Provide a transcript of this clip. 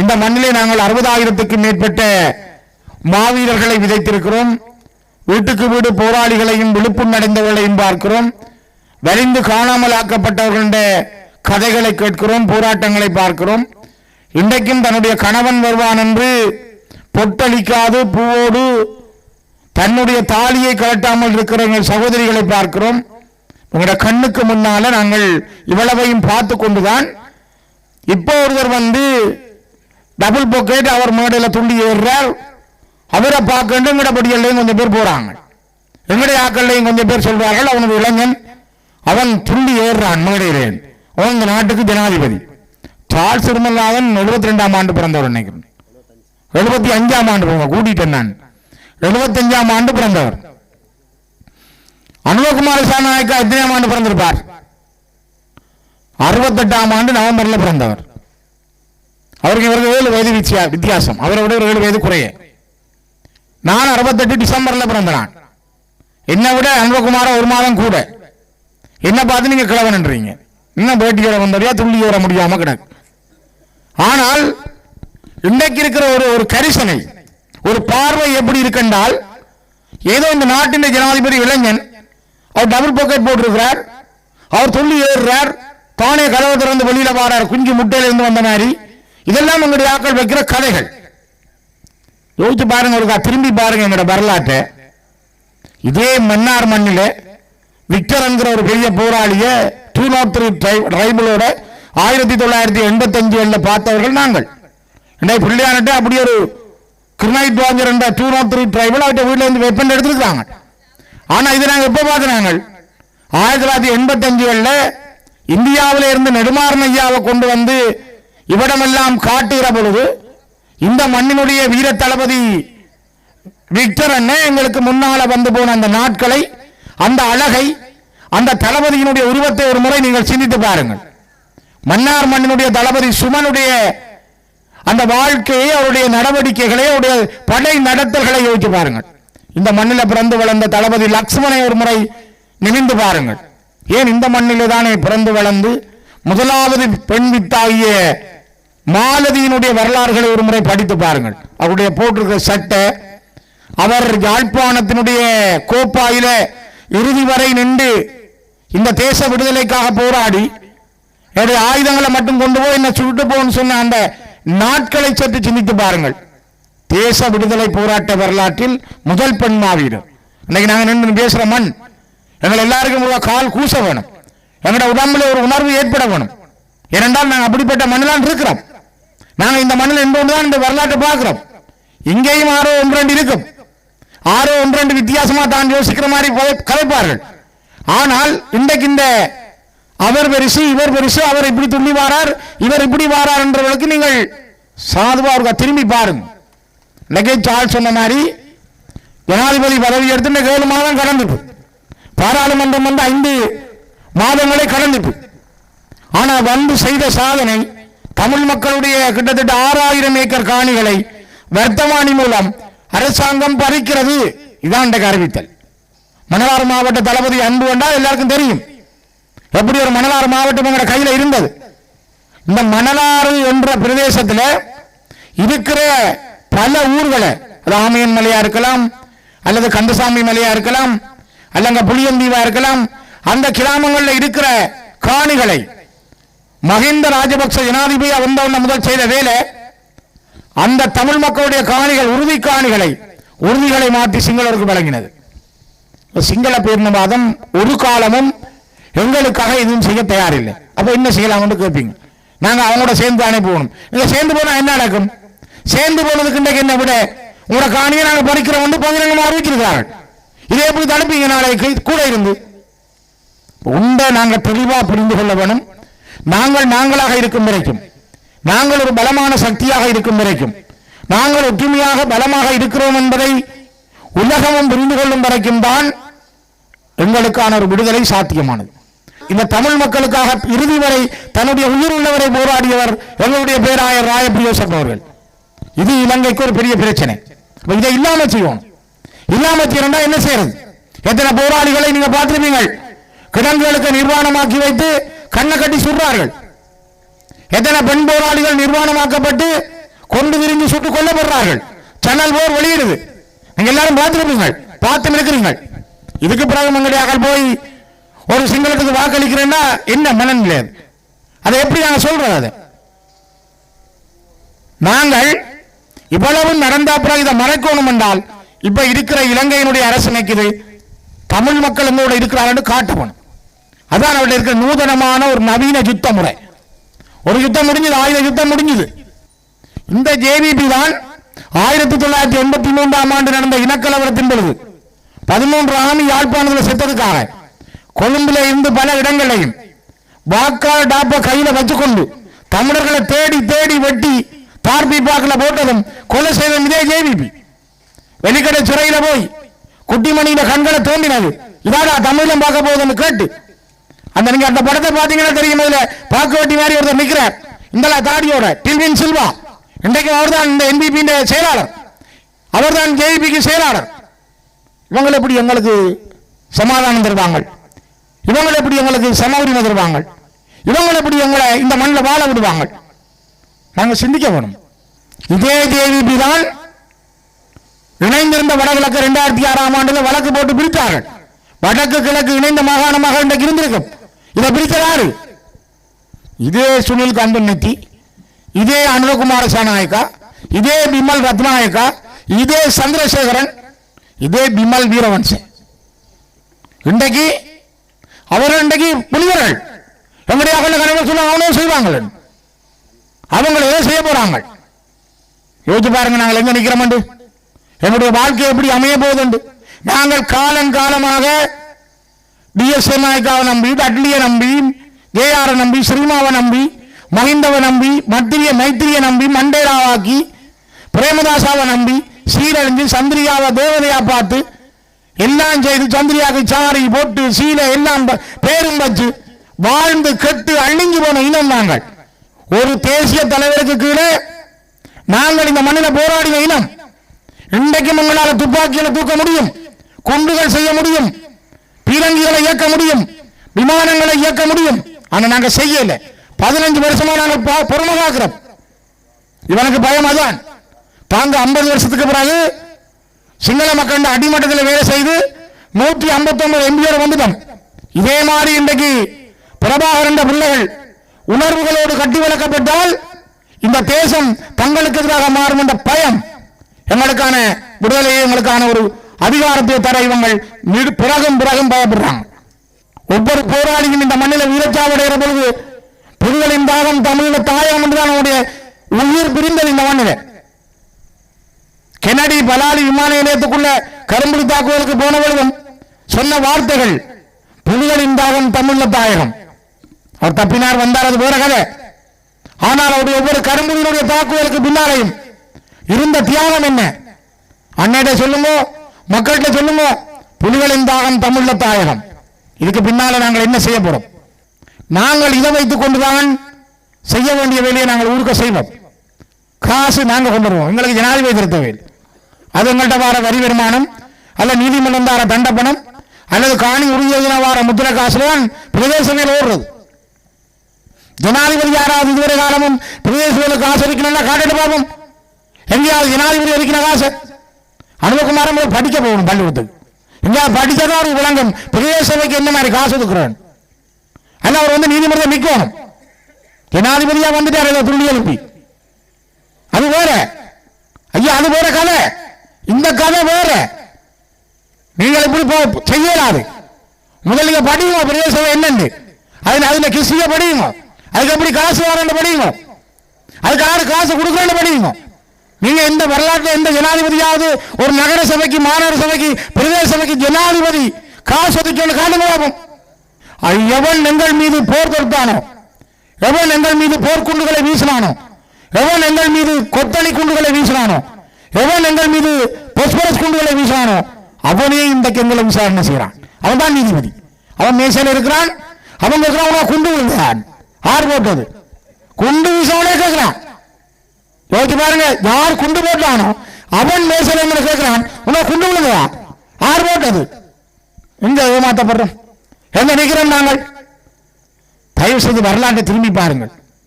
இந்த மண்ணிலே நாங்கள் அறுபதாயிரத்துக்கும் மேற்பட்ட மாவீரர்களை விதைத்திருக்கிறோம். வீட்டுக்கு வீடு போராளிகளையும் விழுப்புணடைந்தவர்களையும் பார்க்கிறோம். வலிந்து காணாமல் ஆக்கப்பட்டவர்களுடைய கதைகளை கேட்கிறோம் போராட்டங்களை பார்க்கிறோம். இன்றைக்கும் தன்னுடைய கணவன் வருவான் என்று பொட்டளிக்காது பூவோடு தன்னுடைய தாலியை கலட்டாமல் இருக்கிற எங்கள் சகோதரிகளை பார்க்கிறோம். உங்களுடைய கண்ணுக்கு முன்னால நாங்கள் இவ்வளவையும் பார்த்து கொண்டுதான். இப்போ ஒருவர் வந்து டபுள் பொக்கெட் அவர் மேடையில் துண்டி ஏறுறார். அவரை பார்க்கண்டு எங்கட படிகள்லையும் கொஞ்சம் பேர் போகிறாங்க எங்களுடைய ஆக்கள்லையும் கொஞ்சம் பேர் சொல்கிறார்கள் அவனது இளைஞன் அவன் துண்டி ஏறுறான் மேடையிலே. அவன் இந்த நாட்டுக்கு ஜனாதிபதி. சார்ஸ் திருமல்லாதன் எழுபத்தி ரெண்டாம் ஆண்டு பிறந்தவர் நினைக்கிறேன் எழுபத்தி அஞ்சாம் ஆண்டு போங்க கூட்டிட்டேன் நான். எழுபத்தஞ்சாம் ஆண்டு பிறந்தவர். அனுபகுமார சாநாயக்கா எத்தனையாம் ஆண்டு பிறந்திருப்பார்? அறுபத்தெட்டாம் ஆண்டு நவம்பரில் பிறந்தவர். அவருக்கு இவருக்கு ஏழு வயது வித்தியா வித்தியாசம். அவரை விட ஒரு ஏழு வயது குறைய. நான் அறுபத்தெட்டு டிசம்பர்ல பிறந்த நான் என்னை விட அன்பகுமார ஒரு மாதம் கூட. என்ன பார்த்து நீங்க கிழவன்ன்றீங்க இன்னும் பேட்டி வர துள்ளி வர முடியாம கிடக்கு. ஆனால் இன்றைக்கு இருக்கிற ஒரு ஒரு கரிசனை ஒரு பார்வை எப்படி இருக்கென்றால் ஏதோ இந்த நாட்டின் ஜனாதிபதி இளைஞன் அவர் டபுள் பாக்கெட் போட்டிருக்கிறார். அவர் துள்ளி ஏறுறார். தானே கதவை திறந்து வெளியில வாரார். குஞ்சு முட்டையிலேருந்து வந்த மாதிரி. இதெல்லாம் எங்களுடைய ஆக்கள் வைக்கிற கதைகள். யோசிச்சு பாருங்க ஒருக்கா திரும்பி பாருங்க எங்களோட வரலாற்றை. இதே மன்னார் மண்ணில் விக்டர்ங்கிற ஒரு பெரிய போராளிய டூ நாட் த்ரீ ட்ரைபிளோட ஆயிரத்தி தொள்ளாயிரத்தி எண்பத்தஞ்சு ஏழுல பார்த்தவர்கள் நாங்கள். ரெண்டாயிரம் பிள்ளையானட்டு அப்படி ஒரு கிருனைட் வாஞ்சர் என்ற டூ நாட் த்ரீ ட்ரைபிள் அவர்கிட்ட வீட்டில் இருந்து வெப்பன் எடுத்துருக்காங்க ஆனால் இதை நாங்கள் எப்போ பார்க்கிறாங்க ஆயிரத்தி தொள்ளாயிரத்தி எண்பத்தஞ்சு ஏழுல இந்தியாவில் இருந்து நெடுமாறன் ஐயாவை கொண்டு வந்து இவ்விடமெல்லாம் காட்டுகிற பொழுது இந்த மண்ணினுடைய வீர தளபதி விக்டர் அண்ணன் எங்களுக்கு முன்னால வந்து போன அந்த நாட்களை அந்த அழகை அந்த தளபதியினுடைய உருவத்தை ஒரு முறை நீங்கள் சிந்தித்து பாருங்கள். மன்னார் மண்ணினுடைய தளபதி சுமனுடைய அந்த வாழ்க்கையை அவருடைய நடவடிக்கைகளை அவருடைய படை நடத்தல்களை யோசிச்சு பாருங்கள். இந்த மண்ணில் பிறந்து வளர்ந்த தளபதி லக்ஷ்மணை ஒரு முறை நினைந்து பாருங்கள். ஏன் இந்த மண்ணிலே தானே பிறந்து வளர்ந்து முதலாவது பெண் வித்தாகிய மாலதியினுடைய வரலாறுகளை ஒரு முறை படித்து பாருங்கள். அவருடைய போட்டிருக்கிற சட்டை அவர் யாழ்ப்பாணத்தினுடைய கோப்பாயில இறுதி வரை நின்று இந்த தேச விடுதலைக்காக போராடி என்னுடைய ஆயுதங்களை மட்டும் கொண்டு போய் என்ன சுட்டு போன்னு சொன்ன அந்த நாட்களை சற்று சிந்தித்து பாருங்கள். தேச விடுதலை போராட்ட வரலாற்றில் முதல் பெண் மாவீரர். இன்னைக்கு நாங்கள் நின்று பேசுகிற மண். எங்கள் எல்லாருக்கும் ஒரு கால் கூச வேணும். எங்களோட உடம்புல ஒரு உணர்வு ஏற்பட வேணும். ஏனென்றால் நாங்கள் அப்படிப்பட்ட மண்ணில் இருக்கிறோம். நாங்கள் இந்த மண்ணில் இன்று தான் இந்த வரலாற்றை பார்க்கிறோம். இங்கேயும் ஆரோ ஒன்றெண்டு இருக்கும். ஆரோ ஒன்றெண்டு வித்தியாசமாக தான் யோசிக்கிற மாதிரி கதை- கதைப்பார்கள். ஆனால் இன்றைக்கு இந்த அவர் பெருசு இவர் பெருசு அவர் இப்படி துள்ளி வாரார் இவர் இப்படி வாரார் என்றவர்களுக்கு நீங்கள் சாதுவா அவர்கள் திரும்பி பாருங்க இன்னைக்கு சால் சொன்ன மாதிரி ஜனாதிபதி பதவி எடுத்து ஏழு மாதம் கடந்துட்டு பாராளுமன்றம் வந்து ஐந்து மாதங்களே கடந்துட்டு ஆனால் வந்து செய்த சாதனை தமிழ் மக்களுடைய கிட்டத்தட்ட ஆறாயிரம் ஏக்கர் காணிகளை வர்த்தமானி மூலம் அரசாங்கம் பறிக்கிறது. இதான் அறிவித்தல் மணலாறு மாவட்ட தளபதி அன்பு என்றால் எல்லாருக்கும் தெரியும். எப்படி ஒரு மணலாறு மாவட்டம் எங்கட கையில் இருந்தது? இந்த மணலாறு என்ற பிரதேசத்தில் இருக்கிற பல ஊர்களை அது ஆமையன் மலையா இருக்கலாம் அல்லது கந்தசாமி மலையா இருக்கலாம் அல்லங்க புளியந்தீவா இருக்கலாம் அந்த கிராமங்களில் இருக்கிற காணிகளை மஹிந்த ராஜபக்ச ஜனாதிபதி வந்தவன முதல் செய்த வேலை அந்த தமிழ் மக்களுடைய காணிகள் உறுதி காணிகளை உறுதிகளை மாற்றி சிங்களருக்கு வழங்கினது. சிங்கள பேரினவாதம் ஒரு காலமும் எங்களுக்காக எதுவும் செய்ய தயாரில்லை. அப்போ என்ன செய்யலாம் கேட்பீங்க நாங்கள் அவங்களோட சேர்ந்து தானே போகணும். நீங்க சேர்ந்து போனால் என்ன நடக்கும்? சேர்ந்து போனதுக்கு இன்றைக்கு என்ன விட உங்களோட காணியை நாங்கள் பறிக்கிறோம் வந்து பகிரங்கமாக அறிவிச்சிருக்கிறார்கள். இதை எப்படி தடுப்பீங்க நாளைக்கு? கூட இருந்து. உண்டை நாங்கள் தெளிவாக புரிந்து கொள்ள வேணும். நாங்கள் நாங்களாக இருக்கும் வரைக்கும். நாங்கள் ஒரு பலமான சக்தியாக இருக்கும் வரைக்கும். நாங்கள் ஒற்றுமையாக பலமாக இருக்கிறோம் என்பதை உலகமும் புரிந்து கொள்ளும் வரைக்கும் தான் எங்களுக்கான ஒரு விடுதலை சாத்தியமானது. இந்த தமிழ் மக்களுக்காக இறுதி வரை தன்னுடைய உயிர் உள்ளவரை போராடியவர் எங்களுடைய பேராயர் ராயபிரியோசப் அவர்கள். இது இலங்கைக்கு ஒரு பெரிய பிரச்சனை. இதை இல்லாம செய்வோம் இல்லாம செய்யறா என்ன செய்யறது? எத்தனை போராளிகளை நீங்க பார்த்திருப்பீங்க கிடங்குகளுக்கு நிர்வாணமாக்கி வைத்து கண்ணை கட்டி சுடுறார்கள். எத்தனை பெண் போராளிகள் நிர்வாணமாக்கப்பட்டு கொண்டு விரிஞ்சு சுட்டுக் கொல்லப்படுறார்கள். சேனல் போர் வெளியிடுது. நீங்க எல்லாரும் பார்த்துருப்பீங்க பார்த்து இருக்கிறீங்க இதுக்கு பிறகு எங்களுடைய போய் ஒரு சிங்களத்துக்கு வாக்களிக்கிறேன்னா என்ன மனநிலை அது? அதை எப்படி நாங்கள் சொல்றது அதை? நாங்கள் இவ்வளவு நடந்தா பிறகு இதை மறைக்கணும் என்றால் இப்ப இருக்கிற இலங்கையினுடைய அரசு நினைக்குது. தமிழ் மக்கள் எங்களோட இருக்கிறார்கள் காட்டணும் அதான் அவர்கிட்ட இருக்கிற நூதனமான ஒரு நவீன யுத்த முறை ஒரு யுத்தம் முடிஞ்சது ஆயுத யுத்தம் முடிஞ்சது. இந்த ஜேவிபி தான் ஆயிரத்தி தொள்ளாயிரத்தி எண்பத்தி மூன்றாம் ஆண்டு நடந்த இனக்கலவரத்தின் பொழுது பதிமூன்று ஆமி யாழ்ப்பாணத்தில் செத்ததுக்காக கொழும்புல இருந்து பல இடங்களையும் வாக்காள டாப்ப கையில வச்சுக்கொண்டு தமிழர்களை தேடி தேடி வெட்டி பாக்கில் போட்டதும் கொலை செய்ததும் இதே ஜேவிபி வெளிக்கடை சிறையில போய் குட்டிமணியில கண்களை தோண்டினது. இதாடா தமிழம் பார்க்க போகுதுன்னு கேட்டு அந்த நீங்க அந்த படத்தை பாத்தீங்கன்னா தெரியும் இதுல பாக்குவட்டி மாதிரி ஒருத்தர் நிக்கிறார். இந்த தாடியோட டில்வின் சில்வா. இன்றைக்கு அவர்தான் இந்த என்பிபி செயலாளர். அவர்தான் கேபிக்கு செயலாளர். இவங்க எப்படி எங்களுக்கு சமாதானம் தருவாங்க இவங்க எப்படி எங்களுக்கு சம உரிமை தருவாங்க இவங்க எப்படி எங்களை இந்த மண்ணில் வாழ விடுவாங்க நாங்கள் சிந்திக்க வேணும். இதே ஜேவிபி தான் இணைந்திருந்த வடகிழக்கு இரண்டாயிரத்தி ஆறாம் ஆண்டுல வழக்கு போட்டு பிரித்தார்கள். வடக்கு கிழக்கு இணைந்த மாகாணமாக இன்றைக்கு இருந்திருக்கும். இதை பிரித்ததாரு இதே சுனில் கந்தநெத்தி இதே அனுரகுமார சாநாயக்கா இதே பிமல் ரத்நாயக்கா இதே சந்திரசேகரன் இதே பிமல் வீரவன்சன் இன்றைக்கு அவர்கள் இன்றைக்கு புனிதர்கள் எங்களுடைய அகல கணவர் சொல்ல அவனும் செய்வாங்க அவங்க எதை செய்ய போறாங்க. யோசிச்சு பாருங்க நாங்கள் எங்க நிக்கிறோம் எங்களுடைய வாழ்க்கை எப்படி அமைய போகுதுண்டு நாங்கள் காலங்காலமாக டிஎஸ்ஏ நாயக்காவை நம்பி அட்லியை நம்பி ஜேஆரை நம்பி சினிமாவை நம்பி மஹிந்தவை நம்பி மத்திரிய மைத்திரியை நம்பி மண்டேராவாக்கி பிரேமதாசாவை நம்பி சீரழிஞ்சு சந்திரியாவை தேவதையா பார்த்து எல்லாம் செய்து சந்திரியாவுக்கு சாரி போட்டு சீலை எல்லாம் ப- பேரும் வச்சு வாழ்ந்து கெட்டு அழிஞ்சு போன இனம் நாங்கள். ஒரு தேசிய தலைவருக்கு கீழே நாங்கள் இந்த மண்ணில் போராடின இனம். இன்றைக்கும் உங்களால் துப்பாக்கியில் தூக்க முடியும் குண்டுகள் செய்ய முடியும் பீரங்கிகளை இயக்க முடியும் விமானங்களை இயக்க முடியும். ஆனா நாங்க செய்யல. பதினஞ்சு வருஷமா நாங்கள் பா- இவனுக்கு பயம் அதான். தாங்க ஐம்பது வருஷத்துக்கு பிறகு சிங்கள மக்கள் அடிமட்டத்தில் வேலை செய்து நூற்றி ஐம்பத்தி ஒன்பது எம்பியோட வந்துட்டோம். இதே மாதிரி இன்றைக்கு பிரபாகரண்ட பிள்ளைகள் உணர்வுகளோடு கட்டி வளர்க்கப்பட்டால் இந்த தேசம் தங்களுக்கு எதிராக மாறும் என்ற பயம் எங்களுக்கான விடுதலையை எங்களுக்கான ஒரு அதிகாரத்தை தர இவங்கள் பிறகும் பிறகும் பயப்படுறாங்க. ஒவ்வொரு போராளியும் இந்த மண்ணில் வீரச்சாவடைகிற பொழுது புலிகளின் தாகம் தமிழ தாயம் என்றுதான் அவனுடைய உயிர் பிரிந்தது இந்த மண்ணில். கெனடி பலாலி விமான நிலையத்துக்குள்ள கரும்புலி தாக்குதலுக்கு போன பொழுதும் சொன்ன வார்த்தைகள் புலிகளின் தாகம் தமிழ்ல தாயகம். அவர் தப்பினார் வந்தார் அது வேற கதை. ஆனால் அவருடைய ஒவ்வொரு கரும்புலினுடைய தாக்குதலுக்கு பின்னாலையும் இருந்த தியாகம் என்ன? அன்னையிட்ட சொல்லுங்க. மக்கள்கிட்ட சொல்லுங்க. புலிகளின் தாகம் தமிழ்ல தாயகம். இதுக்கு பின்னால நாங்கள் என்ன செய்ய போறோம்? நாங்கள் இதை வைத்துக் கொண்டுதான் செய்ய வேண்டிய வேலையை நாங்கள் ஊருக்க செய்வோம். காசு நாங்கள் கொண்டு வருவோம். எங்களுக்கு ஜனாதிபதி திருத்தவே அது எங்கள்கிட்ட வார வரி வருமானம் அல்ல நீதிமன்றம் தார தண்டப்பணம் அல்லது காணி உறுதியோஜனா வார முத்திர காசுதான் பிரதேசங்கள் ஓடுறது. ஜனாதிபதி யாராவது இதுவரை காலமும் பிரதேசங்களுக்கு காசு இருக்கணும்னா காட்டிட்டு பார்ப்போம் எங்கேயாவது ஜனாதிபதி இருக்கிற காசு. அனுபவகுமாரம் போய் படிக்க போகணும் பள்ளிக்கூடத்துக்கு. இங்கே படிச்சாதான் அவருக்கு விளங்கும். பெரிய சபைக்கு என்ன மாதிரி காசு கொடுக்குறான் ஆனால் அவர் வந்து நீதிமன்றத்தை நிற்கணும் ஜனாதிபதியாக வந்துட்டார் ஏதோ துள்ளி எழுப்பி. அது வேற. ஐயா அது வேற கதை. இந்த கதை வேற. நீங்கள் இப்படி போ- செய்யலாது. முதல்ல படியுங்க பிரதேசம் என்னன்னு. அதில் அதில் கிறிஸ்டிய படியுங்க அதுக்கு எப்படி காசு வரேன்னு படியுங்க அதுக்கு யாரு காசு கொடுக்குறேன்னு படியுங்க நீங்க எந்த வரலாற்று எந்த ஜனாதிபதியாவது ஒரு நகர சபைக்கு மாநகர சபைக்கு பிரதேச சபைக்கு ஜனாதிபதி காசு ஒதுக்கி காட்டுங்க பார்ப்போம். அது எவன் எங்கள் மீது போர் தொடுத்தானோ எவன் எங்கள் மீது போர்க்குண்டுகளை வீசினானோ எவன் எங்கள் மீது கொத்தளி குண்டுகளை வீசினானோ எவன் எங்கள் மீது பொஸ்பரஸ் குண்டுகளை வீசினானோ அவனே இந்த எங்களை விசாரணை செய்கிறான். அவன் தான் நீதிபதி. அவன் மேசையில் இருக்கிறான். அவன் இருக்கிறான் குண்டு விழுந்தான். ஆறு போட்டது? குண்டு வீசவனே கேட்கிறான். யோசிச்சு பாருங்க யார் குண்டு போட்டானோ அவன் மேசையில் கேட்கிறான். உனக்கு குண்டு விழுந்ததா யார் போட்டது? எங்க ஏமாத்தப்படுறோம்? எங்க நிக்கிறோம் நாங்கள்? தயவு செய்து வரலாற்றை திரும்பி பாருங்கள்.